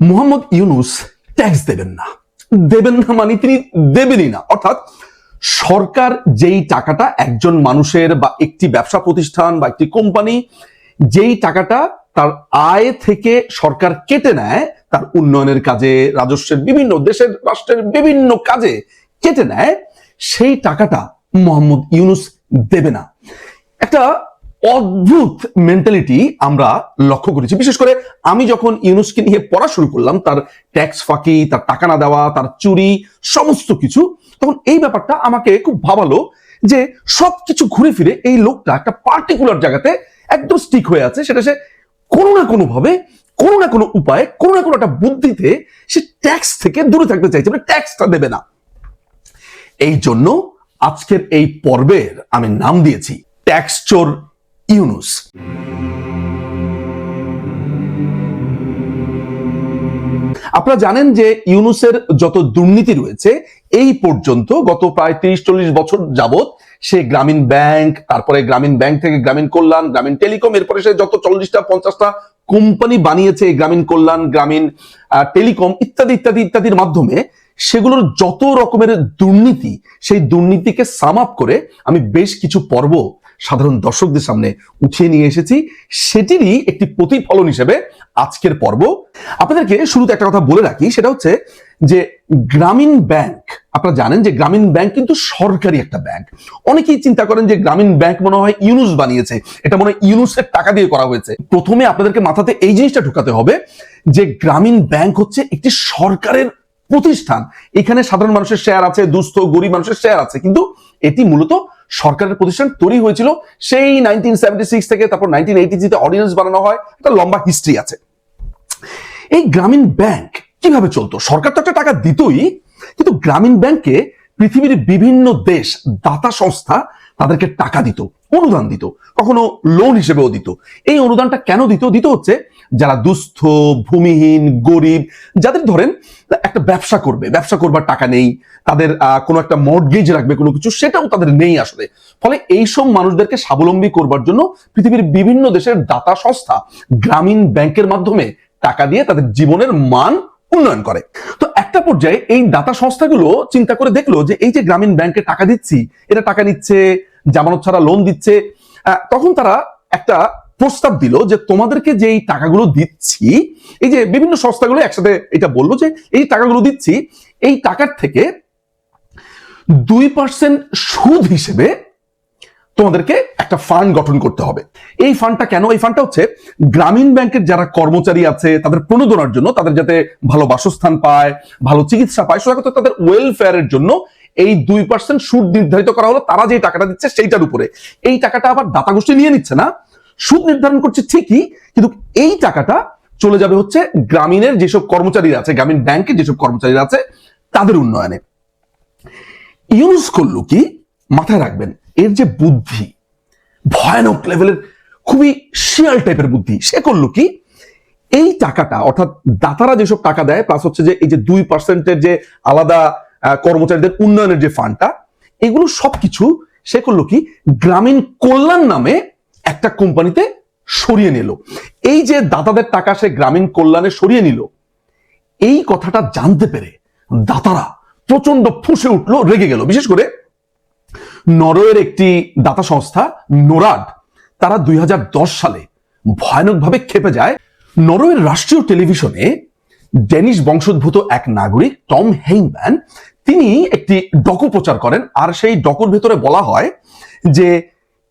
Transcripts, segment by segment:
Mohammad Yunus tax দেবেন না। দেবেন না মানে তিনি দেবেনই না। অর্থাৎ সরকার যেই টাকাটা একজন মানুষের বা একটি ব্যবসা প্রতিষ্ঠান বা একটি কোম্পানি যেই টাকাটা তার আয় থেকে সরকার কেটে নেয়, তার উন্নয়নের কাজে, রাজস্বের বিভিন্ন, দেশের, রাষ্ট্রের বিভিন্ন কাজে কেটে নেয়, সেই টাকাটা মোহাম্মদ ইউনুস দেবে না। একটা অদ্ভুত মেন্টালিটি আমরা লক্ষ্য করেছি। বিশেষ করে আমি যখন ইউনুসকে নিয়ে পড়া শুরু করলাম, তার ট্যাক্স ফাঁকি, তার টাকা না দেওয়া, তার চুরি, সমস্ত কিছু, তখন এই ব্যাপারটা আমাকে খুব ভাবালো যে সবকিছু ঘুরে ফিরে এই লোকটা একটা পার্টিকুলার জায়গাতে একদম স্টিক হয়ে আছে। সেটা সে কোনো না কোনো ভাবে কোনো না কোনো উপায়ে, কোনো না কোনো একটা বুদ্ধিতে সে ট্যাক্স থেকে দূরে থাকতে চাইছে মানে ট্যাক্সটা দেবে না। এই জন্য আজকের এই পর্বের আমি নাম দিয়েছি ট্যাক্স চোর ইউনুস। আপনারা জানেন যে ইউনুসের যত দুর্নীতি রয়েছে, এই পর্যন্ত গত প্রায় তিরিশ, চল্লিশ বছর যাবত সে গ্রামীণ ব্যাংক, তারপরে গ্রামীণ ব্যাংক থেকে গ্রামীণ কল্যাণ, গ্রামীণ টেলিকম, এরপরে সে যত চল্লিশটা, পঞ্চাশটা কোম্পানি বানিয়েছে গ্রামীণ কল্যাণ, গ্রামীণ টেলিকম ইত্যাদি ইত্যাদি, ইত্যাদির মাধ্যমে, সেগুলোর যত রকমের দুর্নীতি, সেই দুর্নীতিকে সাম আপ করে আমি বেশ কিছু পর্ব সাধারণ দর্শকদের সামনে উঠিয়ে নিয়ে এসেছি। সেটিরই একটি প্রতিফলন হিসেবে আজকের পর্ব। আপনাদেরকে শুরুতে একটা কথা বলে রাখি, সেটা হচ্ছে যে গ্রামীণ ব্যাংক, আপনারা জানেন যে গ্রামীণ ব্যাংক কিন্তু সরকারি একটা ব্যাংক। অনেকেই চিন্তা করেন যে গ্রামীণ ব্যাংক মনে হয় ইউনুস বানিয়েছে, এটা মনে হয় ইউনুসের টাকা দিয়ে করা হয়েছে। প্রথমে আপনাদেরকে মাথাতে এই জিনিসটা ঢুকাতে হবে যে গ্রামীণ ব্যাংক হচ্ছে একটি সরকারের প্রতিষ্ঠান। এখানে সাধারণ মানুষের শেয়ার আছে, দুস্থ, গরিব মানুষের শেয়ার আছে, কিন্তু এটি মূলত সরকারের প্রতিষ্ঠান তৈরি হয়েছিল, সেই নাইনটিন সেভেন্টি সিক্স থেকে তারপর নাইনটিন এইটি জিতে অর্ডিন্যান্স বানানো হয়, একটা লম্বা হিস্ট্রি আছে। এই গ্রামীণ ব্যাংক কীভাবে চলতো? সরকার তো একটা টাকা দিতই, কিন্তু গ্রামীণ ব্যাংকে পৃথিবীর বিভিন্ন দেশ, দাতা সংস্থা তাদেরকে টাকা দিত। অনুদান দিত, কখনো লোন হিসেবেও দিত। এই অনুদানটা কেন দিত? দিত হচ্ছে যারা দুস্থ, ভূমিহীন, গরিব, যাদের ধরেন একটা ব্যবসা করবে, ব্যবসা করবার টাকা নেই, তাদের কোনো একটা মর্গেজ রাখবে, কোনো কিছু, সেটাও তাদের নেই আসলে। ফলে এইসব মানুষদেরকে স্বাবলম্বী করবার জন্য পৃথিবীর বিভিন্ন দেশের দাতা সংস্থা গ্রামীণ ব্যাংকের মাধ্যমে টাকা দিয়ে তাদের জীবনের মান উন্নয়ন করে। তো একটা পর্যায়ে এই দাতা সংস্থাগুলো চিন্তা করে দেখল যে এই যে গ্রামীণ ব্যাংকে টাকা দিচ্ছি এটা টাকা নিচ্ছে জামানত ছাড়া লোন দিচ্ছে। তখন তারা একটা প্রস্তাব দিল যে তোমাদেরকে যে এই টাকাগুলো দিচ্ছি, এই যে বিভিন্ন সংস্থাগুলো একসাথে এটা বলল যে এই টাকাগুলো দিচ্ছি, এই টাকার থেকে দুই পার্সেন্ট সুদ হিসেবে তোমাদেরকে একটা ফান্ড গঠন করতে হবে। এই ফান্ডটা কেন? এই ফান্ডটা হচ্ছে গ্রামীণ ব্যাংকের যারা কর্মচারী আছে, তাদের প্রণোদনার জন্য, তাদের যাতে ভালো বাসস্থান পায়, ভালো চিকিৎসা পায় সহায়ত তাদের ওয়েলফেয়ারের জন্য এই দুই পার্সেন্ট সুদ নির্ধারিত করা হলো, তারা যে টাকাটা দিচ্ছে সেইটার উপরে। এই টাকাটা আবার দাতা গোষ্ঠী নিয়ে নিচ্ছে না। সুদ নির্ধারণ করছে ঠিকই, কিন্তু এই টাকাটা চলে যাবে হচ্ছে গ্রামীণের যেসব কর্মচারীরা আছে, গ্রামীণ ব্যাংকের যেসব কর্মচারীরা আছে, তাদের উন্নয়নে। ইউজ করল কি? মাথায় রাখবেন, এর যে বুদ্ধি, ভয়ানক লেভেলের খুবই শিয়াল টাইপের বুদ্ধি। সে করল কি? এই টাকাটা, অর্থাৎ দাতারা যেসব টাকা দেয় প্লাস হচ্ছে যে এই যে দুই পার্সেন্টের যে আলাদা কর্মচারীদের উন্নয়নের যে ফান্ডটা এগুলো সবকিছু সে করল কি? গ্রামীণ কল্যাণ নামে একটা কোম্পানিতে সরিয়ে নিল। এই যে দাতাদের টাকা সে গ্রামীণ কল্যাণে সরিয়ে নিল, এই কথাটা জানতে পেরে দাতারা প্রচণ্ড ফুসে উঠল, রেগে গেল। বিশেষ করে নরওয়ের একটি দাতা সংস্থা, নোরাড, তারা দুই হাজার দশ সালে ভয়ানকভাবে খেপে যায়। নরওয়ের রাষ্ট্রীয় টেলিভিশনে ডেনিশ বংশোদ্ভূত এক নাগরিক, টম হেইনম্যান তিনি একটি ডকু প্রচার করেন। আর সেই ডকুর ভেতরে বলা হয় যে,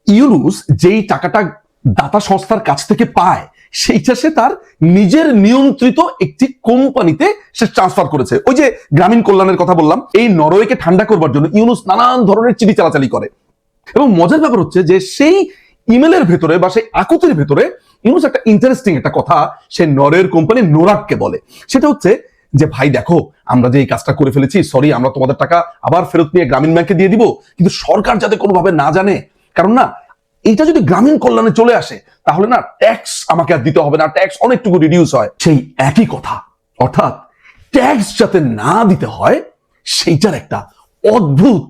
ইউনুস যেই টাকাটা দাতা সংস্থার কাছ থেকে পায়, সেইটা সে তার নিজের নিয়ন্ত্রিত একটি কোম্পানিতে সে ট্রান্সফার করেছে। ওই যে গ্রামীণ কল্যাণের কথা বললাম, এই নরওয়েকে ঠান্ডা করবার জন্য ইউনুস নানান ধরনের চিঠি চালাচালি করে। এবং মজার ব্যাপার হচ্ছে যে, সেই ইমেলের ভেতরে বা সেই আকুতির ভেতরে ইউনুস একটা ইন্টারেস্টিং একটা কথা সে নরওয়ের কোম্পানি নোরাককে বলে। সেটা হচ্ছে যে, ভাই, দেখো, আমরা যে এই কাজটা করে ফেলেছি সরি আমরা তোমাদের টাকা আবার ফেরত নিয়ে গ্রামীণ ব্যাংকে দিয়ে দিব, কিন্তু সরকার যাতে কোনোভাবে না জানে। কারণ না এটা যদি গ্রামীণ কল্যাণে চলে আসে, তাহলে না ট্যাক্স আমাকে আর দিতে হবে না ট্যাক্স অনেকটুকু রিডিউস হয়। সেই একই কথা, অর্থাৎ ট্যাক্স যাতে না দিতে হয়, সেইটার একটা অদ্ভুত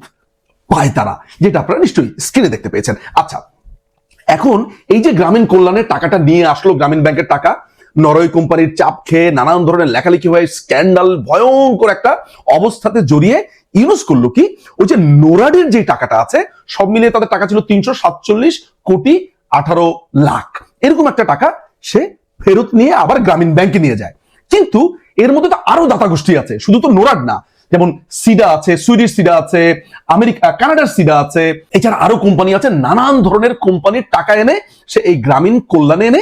পায় তারা যেটা আপনারা নিশ্চয়ই স্ক্রিনে দেখতে পেয়েছেন। আচ্ছা এখন এই যে গ্রামীণ কল্যাণের টাকাটা নিয়ে আসলো গ্রামীণ ব্যাংকের টাকা, নরওয়ে কোম্পানির চাপ খেয়ে নানান ধরনের লেখালেখি হয়ে স্ক্যান্ডাল, ভয়ঙ্কর একটা অবস্থাতে জড়িয়ে ইউনুস করল কি? ওই যে নোরাডের যে টাকাটা আছে, সব মিলিয়ে তাদের টাকা ছিল তিনশো সাতচল্লিশ কোটি আঠারো লাখ। এরকম একটা টাকা সে ফেরত নিয়ে আবার গ্রামীণ ব্যাংকে নিয়ে যায়। কিন্তু এর মধ্যে তো আরও দাতা গোষ্ঠী আছে, শুধু তো নোরাড না যেমন সিডা আছে, সুইডিশ সিডা আছে, আমেরিকা, কানাডার সিডা আছে, এছাড়া আরও কোম্পানি আছে, নানান ধরনের কোম্পানির টাকা এনে সে এই গ্রামীণ কল্যাণে এনে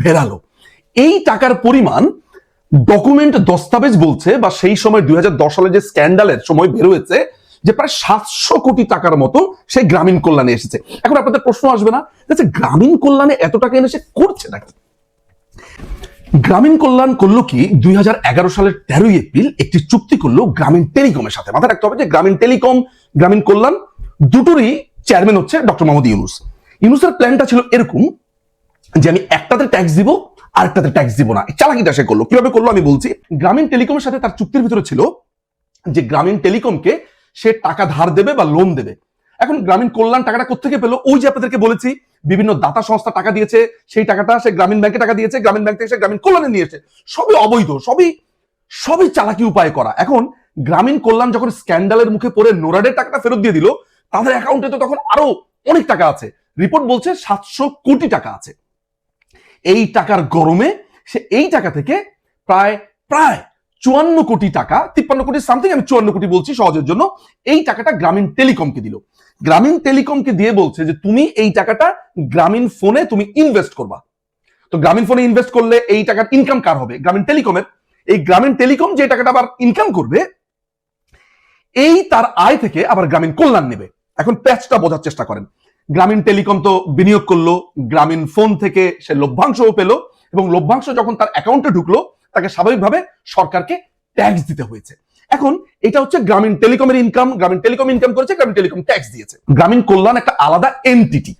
ভেড়ালো। এই টাকার পরিমাণ ডকুমেন্ট দস্তাবেজ বলছে বা সেই সময় দুই হাজার দশ সালে যে স্ক্যান্ডালের সময় বের হয়েছে, যে প্রায় সাতশো কোটি টাকার মতো সে গ্রামীণ কল্যাণে এসেছে। এখন আপনাদের প্রশ্ন আসবে না গ্রামীণ কল্যাণে এত টাকা এনে সে করছে নাকি? গ্রামীণ কল্যাণ করল কি? দুই হাজার এগারো সালের তেরোই এপ্রিল একটি চুক্তি করল গ্রামীণ টেলিকমের সাথে। মাথায় রাখতে হবে যে গ্রামীণ টেলিকম, গ্রামীণ কল্যাণ দুটোরই চেয়ারম্যান হচ্ছে ডক্টর মোহাম্মদ ইউনুস। ইউনুসের প্ল্যানটা ছিল এরকম যে আমি একটাতে ট্যাক্স দিব, আরেকটাতে ট্যাক্স দিব না। চালাকিটা সে করল। কীভাবে করল আমি বলছি? গ্রামীণ টেলিকমের সাথে তার চুক্তির ভিতরে ছিল যে গ্রামীণ টেলিকমকে সে টাকা ধার দেবে বা লোন দেবে। এখন গ্রামীণ কল্যাণ টাকাটা কোথেকে পেল? ওই যে আপনাদেরকে বলেছি বিভিন্ন দাতা সংস্থা টাকা দিয়েছে, সেই টাকাটা সে গ্রামীণ ব্যাংকে টাকা দিয়েছে, গ্রামীণ ব্যাংক থেকে সে গ্রামীণ কল্যাণে নিয়েছে সবই অবৈধ, সবই সবই চালাকি উপায় করা। এখন গ্রামীণ কল্যাণ যখন স্ক্যান্ডালের মুখে পড়ে নোরাডের টাকাটা ফেরত দিয়ে দিল, তাদের অ্যাকাউন্টে তো তখন আরও অনেক টাকা আছে। রিপোর্ট বলছে সাতশো কোটি টাকা আছে। এই টাকার গরমে সে এই টাকা থেকে প্রায় প্রায় চুয়ান্ন কোটি টাকা, তিপ্পান্ন কোটি সামথিং আমি চুয়ান্ন কোটি বলছি সহজের জন্য, এই টাকাটা গ্রামীণ টেলিকমকে দিল। গ্রামীণ টেলিকমকে দিয়ে বলছে যে, তুমি এই টাকাটা গ্রামীণ ফোনে তুমি ইনভেস্ট করবা। তো গ্রামীণ ফোনে ইনভেস্ট করলে এই টাকার ইনকাম কার হবে? গ্রামীণ টেলিকমের। এই গ্রামীণ টেলিকম যে টাকাটা আবার ইনকাম করবে, এই তার আয় থেকে আবার গ্রামীণ কল্যাণ নেবে। এখন প্যাচটা বোঝার চেষ্টা করেন। গ্রামীণ টেলিকম তো বিনিয়োগ করল, গ্রামীণ ফোন থেকে সে লভ্যাংশও পেল এবং লভ্যাংশ যখন তার অ্যাকাউন্টে ঢুকলো তাকে স্বাভাবিকভাবে সরকারকে ট্যাক্স দিতে হয়েছে। এখন এটা হচ্ছে গ্রামীণ টেলিকমের ইনকাম গ্রামীণ টেলিকম ইনকাম করেছে, গ্রামীণ টেলিকম ট্যাক্স দিয়েছে। গ্রামীণ কল্যাণ একটা আলাদা এনটিটি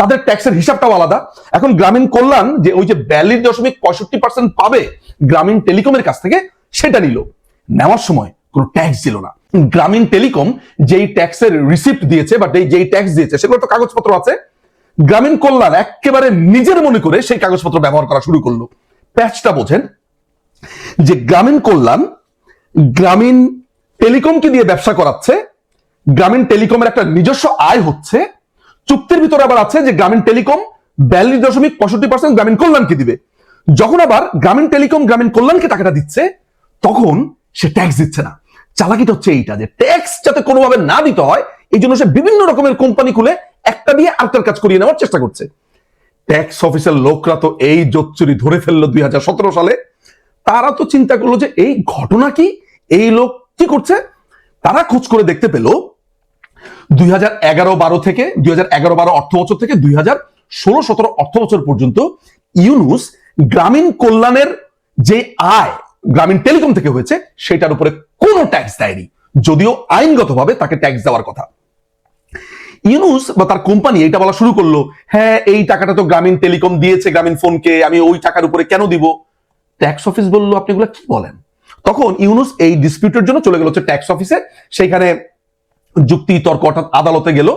তাদের ট্যাক্সের হিসাবটাও আলাদা। এখন গ্রামীণ কল্যাণ যে ওই যে বিয়াল্লিশ দশমিক পঁয়ষট্টি পার্সেন্ট পাবে গ্রামীণ টেলিকমের কাছ থেকে, সেটা নিল। নেওয়ার সময় কোনো ট্যাক্স দিল না। গ্রামীণ টেলিকম যেই ট্যাক্সের রিসিপ্ট দিয়েছে বা যেই ট্যাক্স দিয়েছে, সেগুলো তো কাগজপত্র আছে। গ্রামীণ কল্যাণ একেবারে নিজের মনে করে সেই কাগজপত্র ব্যবহার করা শুরু করল। প্যাচটা বোঝেন যে গ্রামীণ কল্যাণ, গ্রামীণ টেলিকমকে দিয়ে ব্যবসা করাচ্ছে? গ্রামীণ টেলিকমের একটা নিজস্ব আয় হচ্ছে। চুক্তির ভিতরে আবার আছে যে গ্রামীণ টেলিকম বিয়াল্লিশ দশমিক পঁয়ষট্টি পার্সেন্ট গ্রামীণ কল্যাণকে দিবে? যখন আবার গ্রামীণ টেলিকম গ্রামীণ কল্যাণকে টাকাটা দিচ্ছে, তখন সে ট্যাক্স দিচ্ছে না। চালাকিটা হচ্ছে এইটা যে ট্যাক্স যাতে কোনোভাবে না দিতে হয়, এই জন্য সে বিভিন্ন রকমের কোম্পানি খুলে একটা দিয়ে আরেকটার কাজ করিয়ে নেওয়ার চেষ্টা করছে। ট্যাক্স অফিসের লোকরা তো এই জোচ্চুরি ধরে ফেলল দুই হাজার সতেরো সালে। তারা তো চিন্তা করল যে, এই ঘটনা কি? এই লোক কি করছে? তারা খোঁজ করে দেখতে পেল দুই হাজার এগারো বারো থেকে, দুই হাজার এগারো বারো অর্থ বছর থেকে দুই হাজার ষোলো সতেরো অর্থ বছর পর্যন্ত ইউনুস গ্রামীণ কল্যাণের যে আয় গ্রামীণ টেলিকম থেকে হয়েছে, সেটার উপরে কোনো ট্যাক্স দেয়নি। যদিও আইনগতভাবে তাকে ট্যাক্স দেওয়ার কথা। ইউনুস বা তার কোম্পানি এটা বলা শুরু করল হ্যাঁ এই টাকাটা তো গ্রামীণ টেলিকম দিয়েছে, গ্রামীণ ফোনকে, আমি ওই টাকার উপরে কেন দিব? ট্যাক্স অফিস বলল, আপনি এগুলো কি বলেন? তখন ইউনুস এই ডিসপিউটের জন্য চলে গেল হচ্ছে ট্যাক্স অফিসে সেখানে যুক্তি, তর্ক অর্থাৎ আদালতে গেল।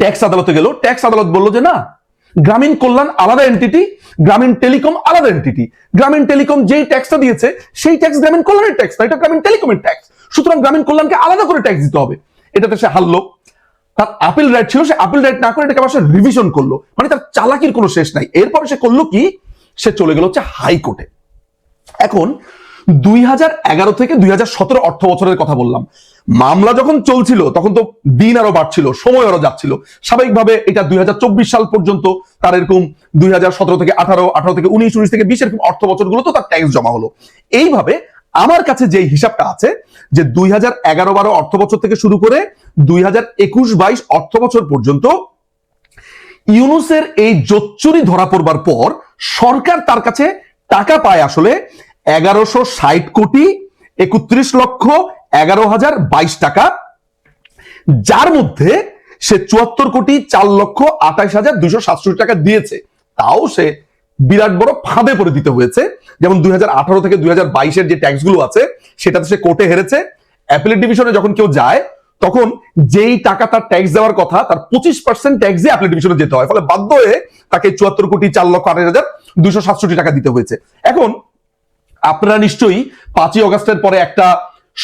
ট্যাক্স আদালতে গেল। ট্যাক্স আদালত বলল যে, না, গ্রামীণ কল্যাণ আলাদা এন্টিটি গ্রামীণ টেলিকম আলাদা এন্টিটি গ্রামীণ টেলিকম যেই ট্যাক্সটা দিয়েছে, সেই ট্যাক্স গ্রামীণ কল্যাণের ট্যাক্স না, এটা গ্রামীণ টেলিকমের ট্যাক্স সুতরাং গ্রামীণ কল্যাণকে আলাদা করে ট্যাক্স দিতে হবে। এটাতে সে হারলো। তার আপিল রাইট ছিল, সে আপিল রাইট না করে এটাকে আবার সে রিভিশন করল। মানে তার চালাকির কোনো শেষ নাই। এরপরে সে করল কি? সে চলে গেল হচ্ছে হাইকোর্টে এখন দুই হাজার এগারো থেকে দুই হাজার সতেরো অর্থ বছরের কথা বললাম। মামলা যখন চলছিল, তখন তো দিন আরও বাড়ছিল, সময় আরও যাচ্ছিল। স্বাভাবিকভাবে এটা দুই হাজার চব্বিশ সাল পর্যন্ত তার এরকম দুই থেকে আঠারো আঠারো থেকে উনিশ উনিশ থেকে বিশ এরকম অর্থ বছরগুলো তো তার ট্যাক্স জমা হলো। এইভাবে আমার কাছে যে হিসাবটা আছে, যে দুই হাজার এগারো বারো অর্থ বছর থেকে শুরু করে দুই হাজার একুশ বাইশ অর্থ বছর পর্যন্ত ইউনুসের এই জোচ্চুরি ধরা পড়বার পর সরকার তার কাছে টাকা পায় আসলে এগারোশো ষাট কোটি একত্রিশ লক্ষ এগারো হাজার বাইশ টাকা। যার মধ্যে সে চুয়াত্তর কোটি চার লক্ষ আঠাইশ হাজার দুইশো সাতষট্টি টাকা দিয়েছে। তাও সে বিরাট বড় ফাঁদে পড়ে দিতে হয়েছে। যেমন দুই হাজার আঠারো থেকে দুই হাজার বাইশের যে ট্যাক্সগুলো আছে, সেটাতে সে কোর্টে হেরেছে। অ্যাপিলেট ডিভিশনে যখন কেউ যায়, তখন যেই টাকা তার ট্যাক্স দেওয়ার কথা, তার পঁচিশ পার্সেন্ট ট্যাক্স দিয়ে অ্যাপিলেট ডিভিশনে যেতে হয়। ফলে বাধ্য হয়ে তাকে চুয়াত্তর কোটি চার লক্ষ আঠাশ হাজার দুইশো সাতষট্টি টাকা দিতে হয়েছে। এখন আপনারা নিশ্চয়ই পাঁচই অগস্টের পরে একটা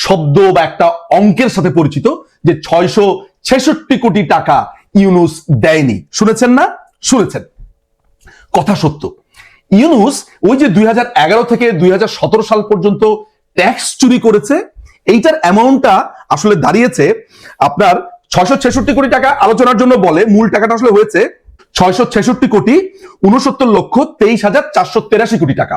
শব্দ বা একটা অঙ্কের সাথে পরিচিত যে ছয়শো ছেষট্টি কোটি টাকা ইউনুস দেয়নি। শুনেছেন না? শুনেছেন। কথা সত্য। ইউনুস ওই যে দুই হাজার এগারো থেকে দুই হাজার সতেরো সাল পর্যন্ত ট্যাক্স চুরি করেছে, এইটার অ্যামাউন্টটা আসলে দাঁড়িয়েছে আপনার ছয়শো ছেষট্টি কোটি টাকা আলোচনার জন্য বলে মূল টাকাটা আসলে হয়েছে ছয়শো ছেষট্টি কোটি উনসত্তর লক্ষ তেইশ হাজার চারশো তেরাশি কোটি টাকা।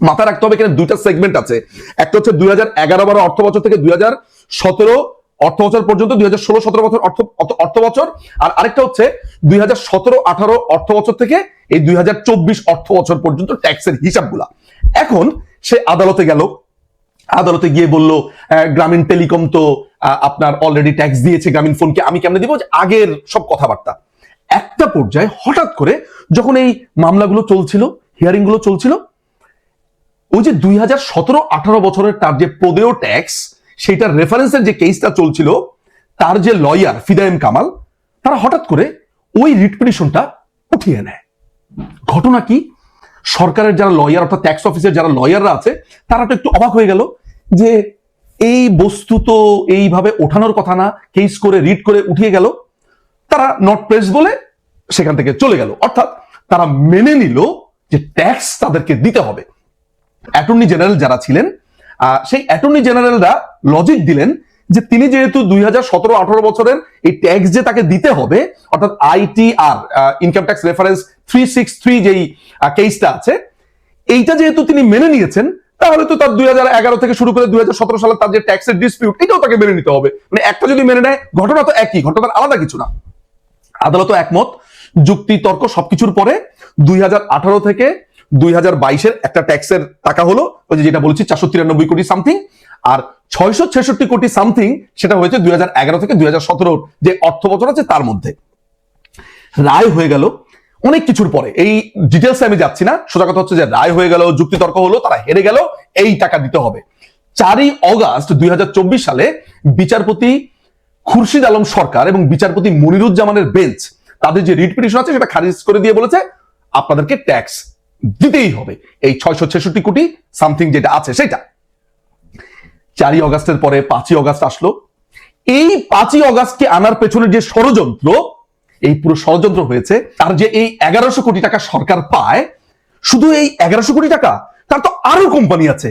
মাথায় রাখতে হবে এখানে দুইটা সেগমেন্ট আছে। একটা হচ্ছে দুই হাজার এগারো বারো অর্থ বছর থেকে দুই হাজার সতেরো অর্থ বছর পর্যন্ত, দুই হাজার ষোলো সতেরো বছর অর্থ, অর্থ- বছর আর আরেকটা হচ্ছে দুই হাজার সতেরো আঠারো অর্থ বছর থেকে এই দুই হাজার চব্বিশ অর্থ বছর পর্যন্ত ট্যাক্সের হিসাবগুলা। এখন সে আদালতে গেল। আদালতে গিয়ে বলল গ্রামীণ টেলিকম তো আপনার অলরেডি ট্যাক্স দিয়েছে গ্রামীণ ফোনকে। আমি কেমনে দিব? যে আগের সব কথাবার্তা। একটা পর্যায়ে হঠাৎ করে যখন এই মামলাগুলো চলছিল হিয়ারিংগুলো চলছিল ওই যে দুই হাজার সতেরো, আঠারো বছরের তার যে প্রদেয় ট্যাক্স, সেইটার রেফারেন্সের যে কেসটা চলছিল, তার যে লয়ার ফিদায়েম কামাল, তারা হঠাৎ করে ওই রিট পিটিশনটা উঠিয়ে নেয়। ঘটনা কি? সরকারের যারা লয়ার অর্থাৎ ট্যাক্স অফিসের যারা লয়াররা আছে, তারা তো একটু অবাক হয়ে গেল যে এই বস্তু তো এইভাবে ওঠানোর কথা না কেস করে রিড করে উঠিয়ে গেল। তারা নট প্রেস বলে সেখান থেকে চলে গেল। অর্থাৎ তারা মেনে নিল যে ট্যাক্স তাদেরকে দিতে হবে। অ্যাটর্নি জেনারেল যারা ছিলেন সেই অ্যাটর্নি জেনারেলরা লজিক দিলেন যে তিনি যেহেতু দুই হাজার সতেরো আঠারো বছরের এই ট্যাক্স যে তাকে দিতে হবে, অর্থাৎ ITR income tax reference three six three যেই কেসটা আছে, এইটা যেহেতু তিনি মেনে নিয়েছেন, তাহলে তো তার দুই হাজার এগারো থেকে শুরু করে দুই হাজার সতেরো সালে তার যে ট্যাক্সের ডিসপিউট এটাও তাকে মেনে নিতে হবে। মানে একটা যদি মেনে নেয়, ঘটনা তো একই, ঘটনা আলাদা কিছু না। আদালত একমত, যুক্তি, তর্ক সবকিছুর পরে দুই হাজার আঠারো থেকে দুই হাজার বাইশের একটা ট্যাক্সের টাকা হলো, ওই যেটা বলছি, চারশো তিরানব্বই কোটি সামথিং আর ছয়শো ছেষট্টি কোটি সামথিং সেটা হয়েছে দুই হাজার এগারো থেকে দুই হাজার যে অর্থ বছর আছে তার মধ্যে। রায় হয়ে গেল অনেক কিছুর পরে। এই ডিটেলস আমি যাচ্ছি না। সোজা কথা হচ্ছে যে রায় হয়ে গেল যুক্তি তর্ক হলো, তারা হেরে গেল, এই টাকা দিতে হবে। চারই অগাস্ট দুই হাজার চব্বিশ সালে বিচারপতি খুরশিদ আলম সরকার এবং বিচারপতি মনিরুজ্জামানের বেঞ্চ তাদের যে রিট পিটিশন আছে, সেটা খারিজ করে দিয়ে বলেছে, আপনাদেরকে ট্যাক্স দিতেই হবে। এই ছয়শো ছেষট্টি কোটি সামথিং যেটা আছে সেটা। চারই অগাস্টের পরে পাঁচই অগাস্ট আসলো। এই পাঁচই অগাস্টকে আনার পেছনে যে ষড়যন্ত্র, এই পুরো ষড়যন্ত্র হয়েছে, তার যে এই এগারোশো কোটি টাকা সরকার পায়, শুধু এই এগারোশো কোটি টাকা, তার তো আরও কোম্পানি আছে।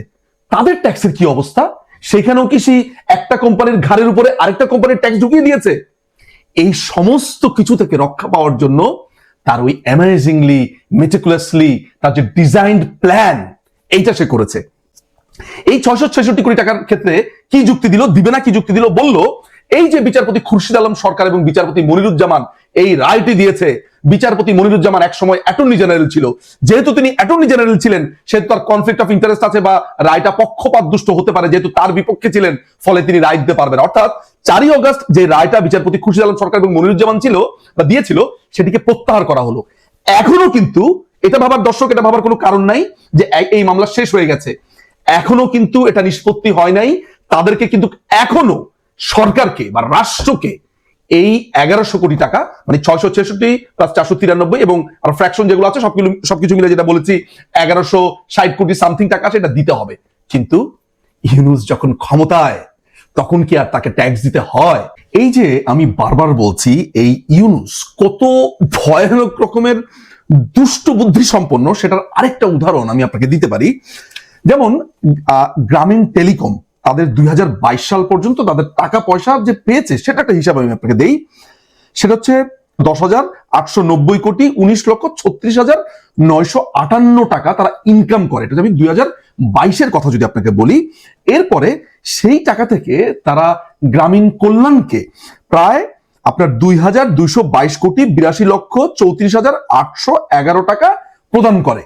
তাদের ট্যাক্সের কি অবস্থা? সেখানেও কি সেই একটা কোম্পানির ঘাড়ের উপরে আরেকটা কোম্পানির ট্যাক্স ঢুকিয়ে দিয়েছে? এই সমস্ত কিছু থেকে রক্ষা পাওয়ার জন্য তার ওই অ্যামেজিংলি মেটিকুলাসলি তার যে ডিজাইন্ড প্ল্যান এইটা সে করেছে। এই ছয়শো ছেষট্টি কোটি টাকার ক্ষেত্রে কি যুক্তি দিল? দিবে না কি যুক্তি দিল? বলল, এই যে বিচারপতি খুরশিদ আলম সরকার এবং বিচারপতি মনিরুজ্জামান এই রায়টি দিয়েছে বিচারপতি মনিরুজ্জামান এক সময় অ্যাটর্নি জেনারেল ছিল। যেহেতু তিনি অ্যাটর্নি জেনারেল ছিলেন, সেহেতু তার কনফ্লিক্ট অফ ইন্টারেস্ট আছে বা রায়টা পক্ষপাত দুষ্ট হতে পারে, যেহেতু তার বিপক্ষে ছিলেন, ফলে তিনি রায় দিতে পারবেন। অর্থাৎ চারই অগস্ট যে রায়টা বিচারপতি খুরশিদ আলম সরকার এবং মনিরুজ্জামান ছিল বা দিয়েছিল, সেটিকে প্রত্যাহার করা হলো। এখনও কিন্তু এটা ভাবার দর্শক, এটা ভাবার কোনো কারণ নাই যে এই মামলা শেষ হয়ে গেছে। এখনও কিন্তু এটা নিষ্পত্তি হয় নাই। তাদেরকে কিন্তু এখনও সরকারকে বা রাষ্ট্রকে এই এগারোশো কোটি টাকা মানে ছয়শো ছেষট্টি প্লাস চারশো তিরানব্বই এবং আর ফ্র্যাকশন যেগুলো আছে সবগুলো সবকিছু মিলে যেটা বলেছি, এগারোশো ষাট কোটি সামথিং টাকা সেটা দিতে হবে। কিন্তু ইউনুস যখন ক্ষমতায়, তখন কি আর তাকে ট্যাক্স দিতে হয়? এই যে আমি বারবার বলছি, এই ইউনুস কত ভয়ানক রকমের দুষ্ট বুদ্ধি সম্পন্ন, সেটার আরেকটা উদাহরণ আমি আপনাকে দিতে পারি। যেমন গ্রামীণ টেলিকম তাদের দুই হাজার বাইশ সাল পর্যন্ত তাদের টাকা পয়সা যে পেয়েছে, সেটা একটা হিসাব আমি আপনাকে দেই। সেটা হচ্ছে দশ হাজার আটশো নব্বই কোটি উনিশ লক্ষ ছত্রিশ হাজার নয়শো আটান্ন টাকা তারা ইনকাম করে। এটা আমি দুই হাজার বাইশের কথা যদি আপনাকে বলি। এরপরে সেই টাকা থেকে তারা গ্রামীণ কল্যাণকে প্রায় আপনার দুই হাজার দুইশো বাইশ কোটি বিরাশি লক্ষ চৌত্রিশ হাজার আটশো এগারো টাকা প্রদান করে।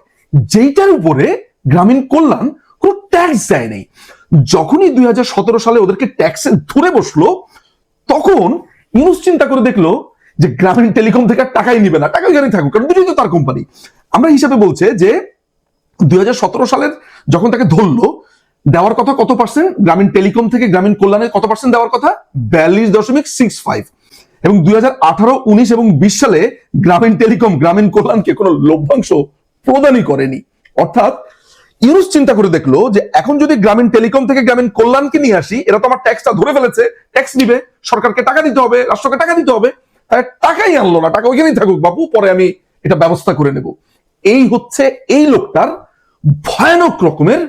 যেইটার উপরে গ্রামীণ কল্যাণ কোনো ট্যাক্স দেয় নেই। যখনই দুই হাজার সতেরো সালে ওদেরকে ট্যাক্সে ধরে বসল, তখন ইউনুস চিন্তা করে দেখল যে গ্রামীণ টেলিকম থেকে আর টাকাই নিবে না। টাকা ওইখানেই থাকুক, কারণ দুটোই তো তার কোম্পানি আমরা হিসাবে বলছে যে দুই সালের যখন তাকে ধরলো, দেওয়ার কথা কত পার্সেন্ট গ্রামীণ টেলিকম থেকে গ্রামীণ কল্যাণে কত পার্সেন্ট দেওয়ার কথা? বিয়াল্লিশ দশমিক সিক্স ফাইভ এবং দুই হাজার আঠারো, উনিশ এবং বিশ সালে গ্রামীণ টেলিকম, গ্রামীণ কল্যাণকে কোনো লভ্যাংশ প্রদানই করেনি। অর্থাৎ ইউনুস চিন্তা করে দেখল যে এখন যদি গ্রামীণ টেলিকম থেকে গ্রামীণ কল্যাণকে নিয়ে আসি, এরা তো আমার ট্যাক্সটা ধরে ফেলেছে ট্যাক্স নিবে, সরকারকে টাকা দিতে হবে, রাষ্ট্রকে টাকা দিতে হবে তাই টাকাই আনলো না, টাকা ওইখানেই থাকুক বাবু পরে আমি এটা ব্যবস্থা করে নেব। এই হচ্ছে এই লোকটার ভয়ানক রকমের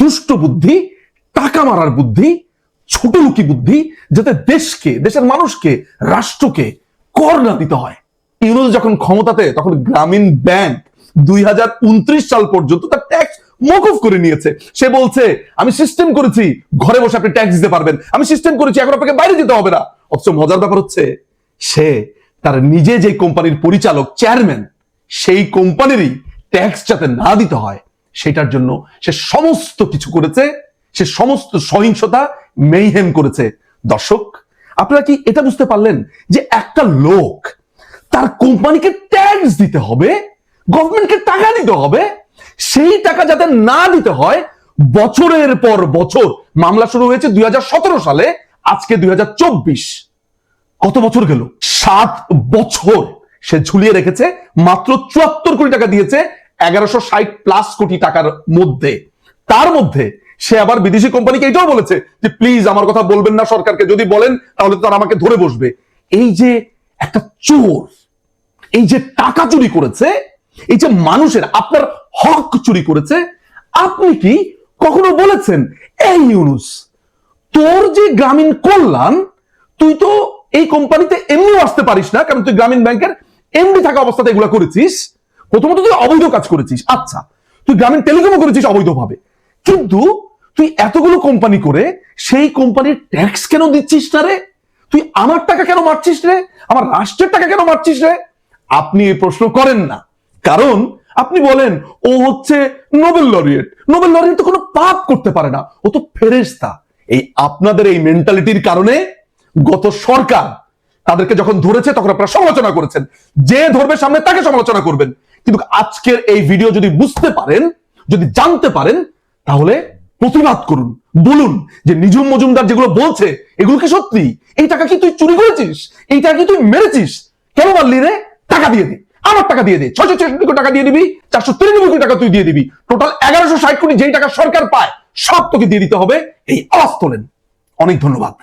দুষ্ট বুদ্ধি, টাকা মারার বুদ্ধি ছোট লুকি বুদ্ধি, যাতে দেশকে, দেশের মানুষকে, রাষ্ট্রকে কর না দিতে হয়। ইউনুস যখন ক্ষমতাতে, তখন গ্রামীণ ব্যাংক দুই হাজার উনত্রিশ সাল পর্যন্ত তার ট্যাক্স মকুফ করে নিয়েছে। সে বলছে, আমি সিস্টেম করেছি, ঘরে বসে আপনি ট্যাক্স দিতে পারবেন। আমি সিস্টেম করেছি, এখন আপনাকে বাইরে যেতে হবে না। অথচ মজার ব্যাপার হচ্ছে, সে তার নিজে যে কোম্পানির পরিচালক চেয়ারম্যান সেই কোম্পানিরই ট্যাক্স যাতে না দিতে হয়, সেটার জন্য সে সমস্ত কিছু করেছে, সে সমস্ত সহিংসতা মেইহেম করেছে। দর্শক, আপনারা কি এটা বুঝতে পারলেন যে একটা লোক তার কোম্পানিকে ট্যাক্স দিতে হবে গভর্নমেন্টকে টাকা দিতে হবে সেই টাকা যাতে না দিতে হয়, বছরের পর বছর, মামলা শুরু হয়েছে দুই হাজার সতেরো সালে, আজকে দুই কত বছর গেল? সাত বছর সে ঝুলিয়ে রেখেছে, মাত্র চুয়াত্তর কোটি টাকা দিয়েছে, এগারোশো ষাট প্লাস কোটি টাকার মধ্যে। তার মধ্যে সে আবার বিদেশি কোম্পানিকে এটাও বলেছে যে প্লিজ আমার কথা বলবেন না সরকারকে, যদি বলেন তাহলে তারা আমাকে ধরে বসবে। এই যে একটা চোর, এই যে টাকা চুরি করেছে এই যে মানুষের আপনার হক চুরি করেছে, আপনি কি কখনো বলেছেন, এই ইউনুস, তোর যে গ্রামীণ কল্যাণ, তুই তো এই কোম্পানিতে এমনিও আসতে পারিস না, কারণ তুই গ্রামীণ ব্যাংকের এমডি থাকা অবস্থাতে এগুলো করেছিস। প্রথমত তুই অবৈধ কাজ করেছিস আচ্ছা তুই গ্রামীণ টেলিকমও করেছিস অবৈধভাবে। কিন্তু তুই এতগুলো কোম্পানি করে সেই কোম্পানির ট্যাক্স কেন দিচ্ছিস না রে? তুই আমার টাকা কেন মারছিস রে? আমার রাষ্ট্রের টাকা কেন মারছিস রে? আপনি এই প্রশ্ন করেন না। কারণ আপনি বলেন, ও হচ্ছে নোবেল লরিয়েট নোবেল লরিয়েট তো কোনো পাপ করতে পারে না, ও তো ফেরেস্তা এই আপনাদের এই মেন্টালিটির কারণে গত সরকার তাদেরকে যখন ধরেছে, তখন আপনারা সমালোচনা করেছেন। যে ধরবে সামনে, তাকে সমালোচনা করবেন। কিন্তু আজকের এই ভিডিও যদি বুঝতে পারেন, যদি জানতে পারেন, তাহলে প্রতিবাদ করুন। বলুন যে নিজুম মজুমদার যেগুলো বলছে, এগুলো কি সত্যি? এই টাকা কি তুই চুরি করেছিস? এই টাকা কি তুই মেরেছিস? কেন মারলি রে? টাকা দিয়ে দে। আমার টাকা দিয়ে দে। ছয়শো ছেষট্টি কোটি টাকা দিয়ে দিবি, চারশো তিরানব্বই কোটি টাকা তুই দিয়ে দিবি। টোটাল এগারোশো ষাট কোটি যেই টাকা সরকার পায়, সব তোকে দিয়ে দিতে হবে। এই আওয়াজ অনেক ধন্যবাদ।